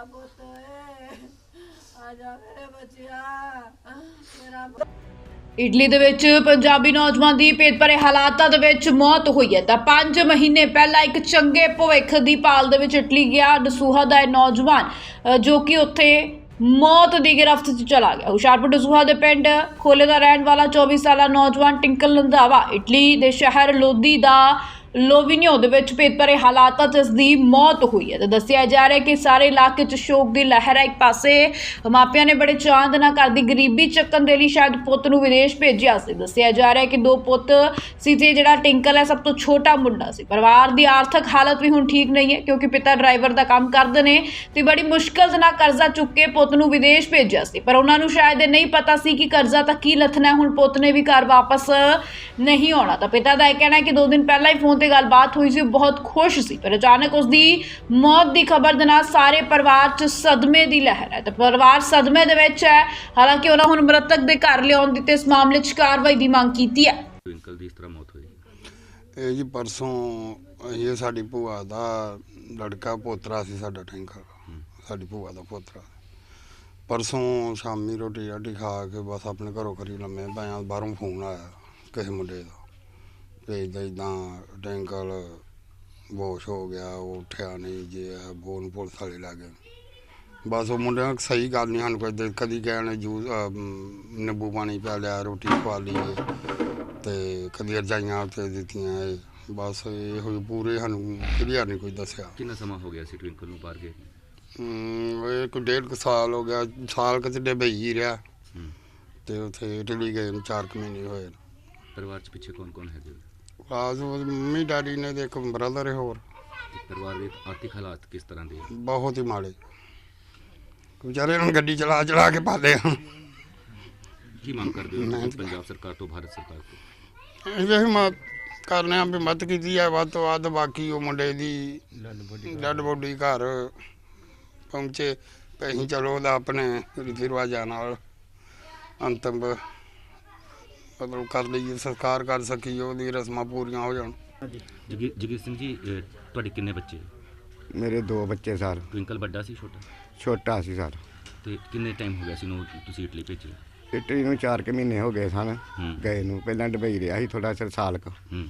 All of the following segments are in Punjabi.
ਮੇਰਾ ਪੁੱਤ ਏ। ਆ ਜਾ ਮੇਰੇ ਬੱਚਿਆ। ਮੇਰਾ ਇਟਲੀ ਦੇ ਵਿੱਚ ਪੰਜਾਬੀ ਨੌਜਵਾਨ ਦੀ ਭੇਦ ਹਾਲਾਤਾਂ ਦੇ ਵਿੱਚ ਮੌਤ ਹੋਈ ਹੈ। ਤਾਂ 5 ਮਹੀਨੇ ਪਹਿਲਾਂ ਇੱਕ ਚੰਗੇ ਭਵਿੱਖ ਦੀ ਭਾਲ ਦੇ ਵਿੱਚ ਇਟਲੀ ਗਿਆ ਦਸੂਹਾ ਦਾ ਇਹ ਨੌਜਵਾਨ ਜੋ ਕਿ ਉੱਥੇ ਮੌਤ ਦੀ ਗ੍ਰਿਫਤ 'ਚ ਚਲਾ ਗਿਆ। ਹੁਸ਼ਿਆਰਪੁਰ ਦਸੂਹਾ ਦੇ ਪਿੰਡ ਖੋਲੇ ਦਾ ਰਹਿਣ ਵਾਲਾ 24 ਸਾਲਾ ਨੌਜਵਾਨ ਟਿੰਕਲ ਲੰਧਾਵਾ ਇਟਲੀ ਦੇ ਸ਼ਹਿਰ ਲੋਦੀ ਦਾ ਲੋਵਿਨਿਓ ਦੇ ਵਿੱਚ ਭੇਦ ਭਰੇ ਹਾਲਾਤਾਂ 'ਚ ਇਸ ਦੀ ਮੌਤ ਹੋਈ ਹੈ। ਤੇ ਦੱਸਿਆ ਜਾ ਰਿਹਾ ਕਿ ਸਾਰੇ ਇਲਾਕੇ 'ਚ ਸ਼ੋਕ ਦੀ ਲਹਿਰ ਹੈ। ਇੱਕ ਪਾਸੇ ਮਾਪਿਆਂ ਨੇ ਬੜੇ ਚਾਂਦ ਨਾਲ ਘਰ ਦੀ ਗਰੀਬੀ ਚੱਕਣ ਦੇ ਲਈ ਸ਼ਾਇਦ ਪੁੱਤ ਨੂੰ ਵਿਦੇਸ਼ ਭੇਜਿਆ ਸੀ। ਦੱਸਿਆ ਜਾ ਰਿਹਾ ਕਿ ਦੋ ਪੁੱਤ ਸੀ ਤੇ ਜਿਹੜਾ ਟਿੰਕਲ ਹੈ, ਸਭ ਤੋਂ ਛੋਟਾ ਮੁੰਡਾ ਸੀ। ਪਰਿਵਾਰ ਦੀ ਆਰਥਿਕ ਹਾਲਤ ਵੀ ਹੁਣ ਠੀਕ ਨਹੀਂ ਹੈ ਕਿਉਂਕਿ ਪਿਤਾ ਡਰਾਈਵਰ ਦਾ ਕੰਮ ਕਰਦੇ ਨੇ ਤੇ ਬੜੀ ਮੁਸ਼ਕਲ ਦੇ ਨਾਲ ਕਰਜ਼ਾ ਚੁੱਕ ਕੇ ਪੁੱਤ ਨੂੰ ਵਿਦੇਸ਼ ਭੇਜਿਆ ਸੀ। ਪਰ ਉਹਨਾਂ ਨੂੰ ਸ਼ਾਇਦ ਇਹ ਨਹੀਂ ਪਤਾ ਸੀ ਕਿ ਕਰਜ਼ਾ ਤਾਂ ਕੀ ਲੱਥਣਾ ਹੁਣ ਪੁੱਤ ਨੇ ਵੀ ਘਰ ਵਾਪਸ ਨਹੀਂ ਆਉਣਾ। ਤਾਂ ਪਿਤਾ ਦਾ ਇਹ ਕਹਿਣਾ ਹੈ ਕਿ ਦੋ ਦਿਨ ਪਹਿਲਾਂ ਹੀ ਫੋਨ ਤੇ ਗੱਲਬਾਤ ਹੋਈ ਸੀ ਬਹੁਤ ਖੁਸ਼ ਸੀ ਪਰ ਅਚਾਨਕ ਉਸ ਦੀ ਮੌਤ ਦੀ ਖਬਰ ਦੇ ਨਾਲ ਸਾਰੇ ਪਰਿਵਾਰ 'ਚ ਸਦਮੇ ਦੀ ਲਹਿਰ ਹੈ। ਤੇ ਪਰਿਵਾਰ ਸਦਮੇ ਦੇ ਵਿੱਚ ਹੈ ਹਾਲਾਂਕਿ ਉਹਨਾਂ ਹੁਣ ਮ੍ਰਿਤਕ ਦੇ ਘਰ ਲਿਆਉਣ ਦੀ ਤੇ ਇਸ ਮਾਮਲੇ 'ਚ ਕਾਰਵਾਈ ਦੀ ਮੰਗ ਕੀਤੀ ਹੈ। ਟਵਿੰਕਲ ਦੀ ਇਸ ਤਰ੍ਹਾਂ ਮੌਤ ਹੋਈ। ਇਹ ਜੀ ਪਰਸੋਂ ਇਹ ਸਾਡੀ ਭੂਆ ਦਾ ਲੜਕਾ ਪੋਤਰਾ ਸੀ ਸਾਡਾ ਟੈਂਕਰ ਸਾਡੀ ਭੂਆ ਦਾ ਪੋਤਰਾ। ਪਰਸੋਂ ਸ਼ਾਮੀ ਰੋਟੀ ਰਾਟੀ ਖਾ ਕੇ ਬਸ ਆਪਣੇ ਘਰੋਂ ਕਰੀ ਲੰਮੇ ਪਿਆ ਬਾਹਰੋਂ ਫੋਨ ਆਇਆ ਕਿਸੇ ਮੁੰਡੇ ਦਾ। ਭੇਜਦਾ ਇਦਾਂ ਟੈਂਕਲ ਬੋਸ਼ ਹੋ ਗਿਆ ਉਹ ਉੱਠਿਆ ਨਹੀਂ ਜੇ ਬੋਨ ਪੁਲਿਸ ਵਾਲੇ ਲੱਗ ਗਏ। ਬਸ ਉਹ ਮੁੰਡੇ ਨਾਲ ਸਹੀ ਗੱਲ ਨਹੀਂ ਸਾਨੂੰ ਕੋਈ ਕਦੀ ਕਹਿਣ ਜੂਸ ਨਿੰਬੂ ਪਾਣੀ ਪਿਆ ਲਿਆ ਰੋਟੀ ਖਵਾ ਲਈ ਤੇ ਕਦੀ ਰਜਾਈਆਂ ਉੱਤੇ ਦਿੱਤੀਆਂ ਇਹ ਬਸ ਇਹ ਹੋਈ ਪੂਰੇ ਸਾਨੂੰ ਕਲੀਅਰ ਨਹੀਂ ਕੋਈ ਦੱਸਿਆ। ਕਿੰਨਾ ਸਮਾਂ ਹੋ ਗਿਆ ਸੀ ਟਵਿੰਕਲ ਨੂੰ ਬਾਹਰ ਗਏ ਹਮ, ਇਹ ਕੋਈ ਡੇਢ ਕੁ ਸਾਲ ਹੋ ਗਿਆ ਸਾਲ ਕਿਤੇ ਡਬਈ ਹੀ ਰਿਹਾ। ਤੇ ਉੱਥੇ ਇਟਲੀ ਗਏ ਨੂੰ ਚਾਰ ਕੁ ਮਹੀਨੇ ਹੋਏ। ਨੇ। ਪਰਿਵਾਰ 'ਚ ਪਿੱਛੇ ਕੌਣ ਕੌਣ ਹੈਗੇ? ਉਹ ਮੰਮੀ ਡੈਡੀ ਨੇ ਤੇ ਇੱਕ ਬ੍ਰਦਰ ਹੈ ਹੋਰ। ਤੇ ਪਰਿਵਾਰ ਦੇ ਆਰਥਿਕ ਹਾਲਾਤ ਕਿਸ ਤਰ੍ਹਾਂ ਦੇ ਆ? ਬਹੁਤ ਹੀ ਮਾੜੇ। ਵਿਚਾਰੇ ਨੂੰ ਗੱਡੀ ਚਲਾ ਚਲਾ ਕੇ ਪਾਲੇ ਹਨ ਕੀ ਮੰਗ ਕਰਦੇ ਹੋ ਤੁਸੀਂ ਪੰਜਾਬ ਸਰਕਾਰ ਤੋਂ ਭਾਰਤ ਸਰਕਾਰ ਤੋਂ? ਇਹ ਵੀ ਮੈਂ ਕਰਨੇ ਆ ਵੀ ਮਦਦ ਕੀਤੀ ਹੈ ਵੱਧ ਤੋਂ ਵੱਧ ਬਾਕੀ ਉਹ ਮੁੰਡੇ ਦੀ ਡੱਡ ਬੋਡੀ ਘਰ ਪਹੁੰਚੇ ਤੇ ਅਸੀਂ ਚਲੋ ਉਹਦਾ ਆਪਣੇ ਰੀਤੀ ਰਿਵਾਜਾਂ ਨਾਲ ਅੰਤਮ ਮਤਲਬ ਕਰ ਲਈਏ ਸਰਕਾਰ ਕਰ ਸਕੀ ਉਹਦੀ ਰਸਮਾਂ ਪੂਰੀਆਂ ਹੋ ਜਾਣ। ਜਗੀ ਜਗੀਰ ਸਿੰਘ ਜੀ ਤੁਹਾਡੇ ਕਿੰਨੇ ਬੱਚੇ? ਮੇਰੇ ਦੋ ਬੱਚੇ ਸਰ। ਟਵਿੰਕਲ ਵੱਡਾ ਸੀ ਛੋਟਾ? ਛੋਟਾ ਸੀ ਸਰ। ਤੇ ਕਿੰਨੇ ਟਾਈਮ ਹੋ ਗਿਆ ਸੀ ਨੂੰ ਤੁਸੀਂ ਇਟਲੀ ਭੇਜਿਆ? ਇਟਲੀ ਨੂੰ 4 ਕੁ ਮਹੀਨੇ ਹੋ ਗਏ ਸਨ। ਹੂੰ। ਗਏ ਨੂੰ। ਪਹਿਲਾਂ ਦੁਬਈ ਰਿਹਾ ਸੀ ਥੋੜਾ ਚਿਰ ਸਾਲ ਕੁ। ਹੂੰ।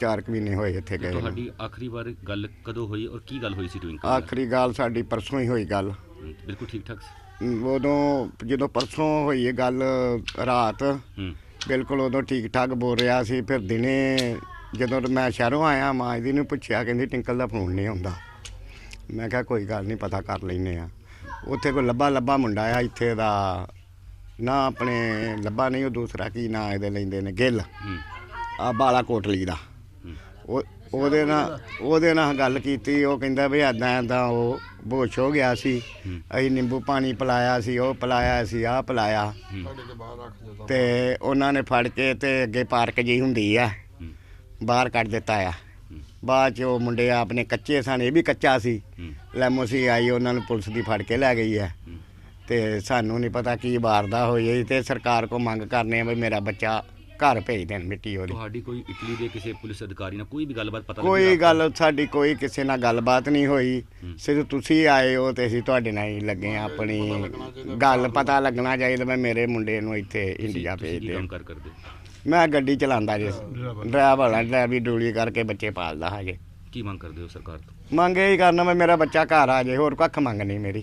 4 ਕੁ ਮਹੀਨੇ ਹੋਏ ਇੱਥੇ ਗਏ ਨੂੰ। ਤੁਹਾਡੀ ਆਖਰੀ ਵਾਰ ਗੱਲ ਕਦੋਂ ਹੋਈ ਔਰ ਕੀ ਗੱਲ ਹੋਈ ਸੀ ਟਵਿੰਕਲ ਨਾਲ? ਆਖਰੀ ਗੱਲ ਸਾਡੀ ਪਰਸੋਂ ਹੀ ਹੋਈ ਗੱਲ। ਹੂੰ, ਬਿਲਕੁਲ ਠੀਕ ਠਾਕ ਸੀ। ਅਮ, ਉਦੋਂ ਜਦੋਂ ਪਰਸੋਂ ਹੋਈ ਇਹ ਗੱਲ ਰਾਤ ਹੂੰ। ਬਿਲਕੁਲ ਉਦੋਂ ਠੀਕ ਠਾਕ ਬੋਲ ਰਿਹਾ ਸੀ ਫਿਰ ਦਿਨੇ ਜਦੋਂ ਮੈਂ ਸ਼ਹਿਰੋਂ ਆਇਆ ਮਾਂ ਜੀ ਨੂੰ ਪੁੱਛਿਆ ਕਹਿੰਦੀ ਟਿੰਕਲ ਦਾ ਫੋਨ ਨਹੀਂ ਆਉਂਦਾ। ਮੈਂ ਕਿਹਾ ਕੋਈ ਗੱਲ ਨਹੀਂ ਪਤਾ ਕਰ ਲੈਨੇ ਆ ਉੱਥੇ ਕੋਈ ਲੱਭਾ ਲੱਭਾ ਮੁੰਡਾ ਆ ਇੱਥੇ ਦਾ ਨਾ ਆਪਣੇ ਲੱਭਾ ਨਹੀਂ ਉਹ ਦੂਸਰਾ ਕੀ ਨਾਂ ਇਹਦੇ ਲੈਂਦੇ ਨੇ ਗਿੱਲ। ਆ ਬਾਲਾ ਕੋਟਲੀ ਦਾ। ਉਹ ਉਹਦੇ ਨਾਲ ਉਹਦੇ ਨਾਲ ਗੱਲ ਕੀਤੀ, ਉਹ ਕਹਿੰਦਾ ਵੀ ਐਦਾਂ ਐਦਾਂ ਉਹ ਬੋਸ਼ ਹੋ ਗਿਆ ਸੀ। ਅਸੀਂ ਨਿੰਬੂ ਪਾਣੀ ਪਿਲਾਇਆ ਸੀ, ਉਹ ਪਿਲਾਇਆ ਸੀ ਆਹ ਪਿਲਾਇਆ। ਸਾਡੇ ਤੇ ਉਹਨਾਂ ਨੇ ਫੜ ਕੇ ਤੇ ਅੱਗੇ ਪਾਰਕ ਜੀ ਹੁੰਦੀ ਆ, ਬਾਹਰ ਕੱਢ ਦਿੱਤਾ ਆ। ਬਾਅਦ ਚ ਉਹ ਮੁੰਡੇ ਆਪਣੇ ਕੱਚੇ ਸਨ, ਇਹ ਵੀ ਕੱਚਾ ਸੀ। ਹੂੰ ਲੈਮੋਸੀ ਆਈ, ਉਹਨਾਂ ਨੂੰ ਪੁਲਿਸ ਦੀ ਫੜ ਕੇ ਲੈ ਗਈ ਹੈ ਹੂੰ। ਤੇ ਸਾਨੂੰ ਨਹੀਂ ਪਤਾ ਕੀ ਵਾਰਦਾ ਹੋਈ ਹੈ ਤੇ ਸਰਕਾਰ ਕੋ ਮੰਗ ਕਰਨੇ ਆ ਵੀ ਮੇਰਾ ਬੱਚਾ ਘਰ ਭੇਜ ਦੇਣ ਮਿੱਟੀ ਉਹਦੀ। ਤੁਹਾਡੀ ਕੋਈ ਇਟਲੀ ਦੇ ਕਿਸੇ ਪੁਲਿਸ ਅਧਿਕਾਰੀ ਨਾਲ ਕੋਈ ਵੀ ਗੱਲਬਾਤ ਪਤਾ ਕੋਈ ਲੱਗੀ ਰਾਤ ਗੱਲ ਸਾਡੀ ਕੋਈ ਕਿਸੇ ਨਾਲ ਗੱਲਬਾਤ ਨਹੀਂ ਹੋਈ। ਹੂੰ। ਸਿਰਫ ਤੁਸੀਂ ਆਏ ਹੋ ਤੇ ਅਸੀਂ ਤੁਹਾਡੇ ਨਾਲ ਹੀ ਲੱਗੇ ਹਾਂ ਆਪਣੀ ਗੱਲ ਪਤਾ ਲੱਗਣਾ ਚਾਹੀਦਾ ਮੈਂ ਮੇਰੇ ਮੁੰਡੇ ਨੂੰ ਇੱਥੇ ਇੰਡੀਆ ਭੇਜ ਦੇ ਕੰਮ ਕਰ ਕਰਦੇ? ਮੈਂ ਗੱਡੀ ਚਲਾਉਂਦਾ ਜੀ। ਡਰਾਈਵਰ ਹਾਂ ਡਰਾਈਵਰੀ ਡੂਲੀ ਕਰਕੇ ਬੱਚੇ ਪਾਲਦਾ ਹਜੇ ਕੀ ਮੰਗ ਕਰਦੇ ਹੋ ਸਰਕਾਰ ਤੋਂ? ਮੰਗ ਇਹ ਕਰਨਾ ਮੈਂ ਮੇਰਾ ਬੱਚਾ ਘਰ ਆ ਜਾਏ ਹੋਰ ਕੱਖ ਮੰਗ ਨਹੀਂ ਮੇਰੀ।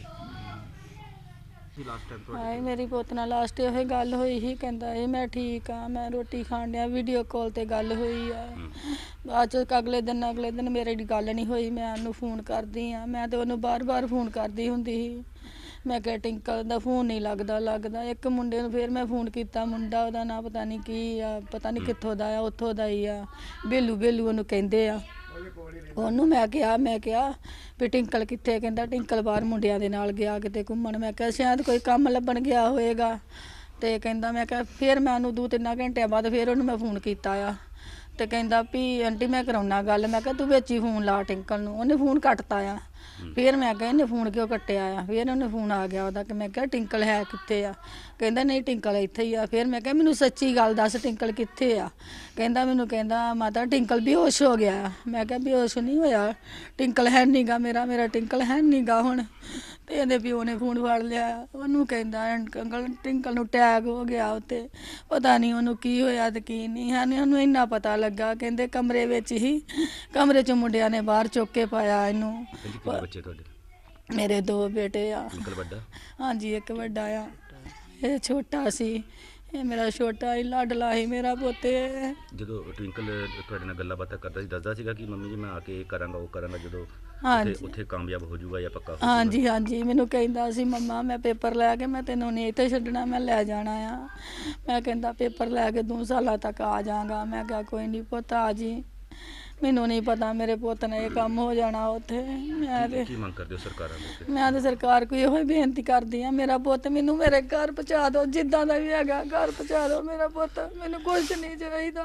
ਹਾਏ ਮੇਰੀ ਪੁੱਤ ਨਾਲ ਲਾਸਟ ਇਹ ਗੱਲ ਹੋਈ ਸੀ ਕਹਿੰਦਾ ਇਹ ਮੈਂ ਠੀਕ ਆ ਮੈਂ ਰੋਟੀ ਖਾਣ ਡਿਆ ਵੀਡੀਓ ਕਾਲ ਤੇ ਗੱਲ ਹੋਈ ਆ। ਬਾਅਦ ਚ ਅਗਲੇ ਦਿਨ ਅਗਲੇ ਦਿਨ ਮੇਰੇ ਦੀ ਗੱਲ ਨਹੀਂ ਹੋਈ ਮੈਂ ਉਹਨੂੰ ਫੋਨ ਕਰਦੀ ਆ ਮੈਂ ਤੇ ਉਹਨੂੰ ਬਾਰ-ਬਾਰ ਫੋਨ ਕਰਦੀ ਹੁੰਦੀ ਸੀ। ਮੈਂ ਕਿਹਾ ਟਿੰਕਲ ਦਾ ਫੋਨ ਨਹੀਂ ਲੱਗਦਾ ਲੱਗਦਾ। ਇੱਕ ਮੁੰਡੇ ਨੂੰ ਫਿਰ ਮੈਂ ਫੋਨ ਕੀਤਾ ਮੁੰਡਾ ਉਹਦਾ ਨਾਂ ਪਤਾ ਨਹੀਂ ਕੀ ਆ ਪਤਾ ਨਹੀਂ ਕਿੱਥੋਂ ਦਾ ਆ ਉੱਥੋਂ ਦਾ ਹੀ ਆ। ਬੇਲੂ ਬੇਲੂ ਉਹਨੂੰ ਕਹਿੰਦੇ ਆ। ਉਹਨੂੰ ਮੈਂ ਕਿਹਾ ਮੈਂ ਕਿਹਾ ਵੀ ਟਿੰਕਲ ਕਿੱਥੇ ਕਹਿੰਦਾ ਟਿੰਕਲ ਬਾਹਰ ਮੁੰਡਿਆਂ ਦੇ ਨਾਲ ਗਿਆ, ਕਿਤੇ ਘੁੰਮਣ। ਮੈਂ ਕਿਹਾ, ਸ਼ਾਇਦ ਕੋਈ ਕੰਮ ਲੱਭਣ ਗਿਆ ਹੋਏਗਾ। ਤੇ ਕਹਿੰਦਾ, ਮੈਂ ਕਿਹਾ, ਫਿਰ ਮੈਂ ਉਹਨੂੰ ਦੋ ਤਿੰਨ ਘੰਟਿਆਂ ਬਾਅਦ ਫਿਰ ਉਹਨੂੰ ਮੈਂ ਫੋਨ ਕੀਤਾ ਆ। ਤੇ ਕਹਿੰਦਾ ਵੀ, ਆਂਟੀ, ਮੈਂ ਕਰਾਉਣਾ ਗੱਲ। ਮੈਂ ਕਿਹਾ, ਤੂੰ ਵਿੱਚ ਹੀ ਫੋਨ ਲਾ ਟਿੰਕਲ ਨੂੰ। ਉਹਨੇ ਫੋਨ ਕੱਟਤਾ ਆ। ਫਿਰ ਮੈਂ ਕਿਹਾ ਇਹਨੇ ਫੋਨ ਕਿਉਂ ਕੱਟਿਆ ਆ? ਫਿਰ ਉਹਨੇ ਫੋਨ ਆ ਗਿਆ ਉਹਦਾ ਕਿ ਮੈਂ ਕਿਹਾ ਟਿੰਕਲ ਹੈ ਕਿੱਥੇ ਆ? ਕਹਿੰਦਾ ਨਹੀਂ ਟਿੰਕਲ ਇੱਥੇ ਹੀ ਆ। ਫਿਰ ਮੈਂ ਕਿਹਾ ਮੈਨੂੰ ਸੱਚੀ ਗੱਲ ਦੱਸ ਟਿੰਕਲ ਕਿੱਥੇ ਆ? ਕਹਿੰਦਾ ਮੈਨੂੰ ਕਹਿੰਦਾ ਮਾਤਾ ਟਿੰਕਲ ਬੇਹੋਸ਼ ਹੋ ਗਿਆ। ਮੈਂ ਕਿਹਾ ਬੇਹੋਸ਼ ਨਹੀਂ ਹੋਇਆ। ਟਿੰਕਲ ਹੈ ਨਹੀਂਗਾ ਮੇਰਾ ਮੇਰਾ ਟਿੰਕਲ ਹੈ ਨਹੀਂਗਾ ਹੁਣ। ਤੇ ਇਹਦੇ ਪਿਓ ਨੇ ਫੋਨ ਫੜ ਲਿਆ। ਉਹਨੂੰ ਕਹਿੰਦਾ ਅੰਕਲ ਟਿੰਕਲ ਨੂੰ ਟੈਗ ਹੋ ਗਿਆ ਉੱਤੇ। ਪਤਾ ਨਹੀਂ ਉਹਨੂੰ ਕੀ ਹੋਇਆ ਤੇ ਕੀ ਨਹੀਂ ਹਨ ਉਹਨੂੰ ਇੰਨਾ ਪਤਾ ਲੱਗਾ ਕਹਿੰਦੇ ਕਮਰੇ ਵਿੱਚ ਹੀ ਕਮਰੇ ਚ ਮੁੰਡਿਆਂ ਨੇ ਬਾਹਰ ਚੁੱਕ ਕੇ ਪਾਇਆ ਇਹਨੂੰ। ਕਹਿੰਦੇ ਕਿੰਨੇ ਬੱਚੇ ਤੁਹਾਡੇ? ਮੇਰੇ ਦੋ ਬੇਟੇ ਆ। ਅੰਕਲ ਵੱਡਾ? ਹਾਂਜੀ ਇੱਕ ਵੱਡਾ ਆ। ਇਹ ਛੋਟਾ ਸੀ। ਇਹ ਮੇਰਾ ਛੋਟਾ ਹੀ ਲਾਡਲਾ ਸੀ ਮੇਰਾ ਪੋਤੇ। ਜਦੋਂ ਟਵਿੰਕਲ ਤੁਹਾਡੇ ਨਾਲ ਗੱਲਾਂ ਬਾਤਾਂ ਕਰਦਾ ਸੀ ਦੱਸਦਾ ਸੀਗਾ ਕਿ ਮੰਮੀ ਜੀ ਮੈਂ ਆ ਕੇ ਕਰਾਂਗਾ ਉਹ ਕਰਾਂਗਾ ਜਦੋਂ ਹਾਂਜੀ। ਉੱਥੇ ਉੱਥੇ ਕਾਮਯਾਬ ਹੋ ਜਾਊਗਾ ਜਾਂ ਪੱਕਾ ਹੋ ਜਾਊਗਾ। ਹਾਂਜੀ ਹਾਂਜੀ ਮੈਨੂੰ ਕਹਿੰਦਾ ਸੀ ਮੰਮਾ ਮੈਂ ਪੇਪਰ ਲੈ ਕੇ ਮੈਂ ਤੈਨੂੰ ਨਹੀਂ ਇੱਥੇ ਛੱਡਣਾ ਮੈਂ ਲੈ ਜਾਣਾ ਆ। ਮੈਂ ਕਹਿੰਦਾ ਪੇਪਰ ਲੈ ਕੇ ਦੋ ਸਾਲਾਂ ਤੱਕ ਆ ਜਾਗਾ। ਮੈਂ ਕਿਹਾ ਕੋਈ ਨਹੀਂ ਪੁੱਤ ਆ ਜੀ। ਮੈਨੂੰ ਨਹੀਂ ਪਤਾ ਮੇਰੇ ਪੁੱਤ ਨੇ ਇਹ ਕੰਮ ਹੋ ਜਾਣਾ ਉੱਥੇ। ਮੈਂ ਤੇ ਕੀ ਮੰਗ ਕਰਦੇ ਹੋ ਸਰਕਾਰਾਂ ਦੇ ਉੱਤੇ ਮੈਂ ਤਾਂ ਸਰਕਾਰ ਕੋਈ ਇਹੋ ਹੀ ਬੇਨਤੀ ਕਰਦੀ ਆ ਮੇਰਾ ਪੁੱਤ ਮੈਨੂੰ ਮੇਰੇ ਘਰ ਪਹੁੰਚਾ ਦਿਓ ਜਿੱਦਾਂ ਦਾ ਵੀ ਹੈਗਾ ਘਰ ਪਹੁੰਚਾ ਦਿਓ ਮੇਰਾ ਪੁੱਤ ਮੈਨੂੰ ਕੁਝ ਨਹੀਂ ਚਾਹੀਦਾ।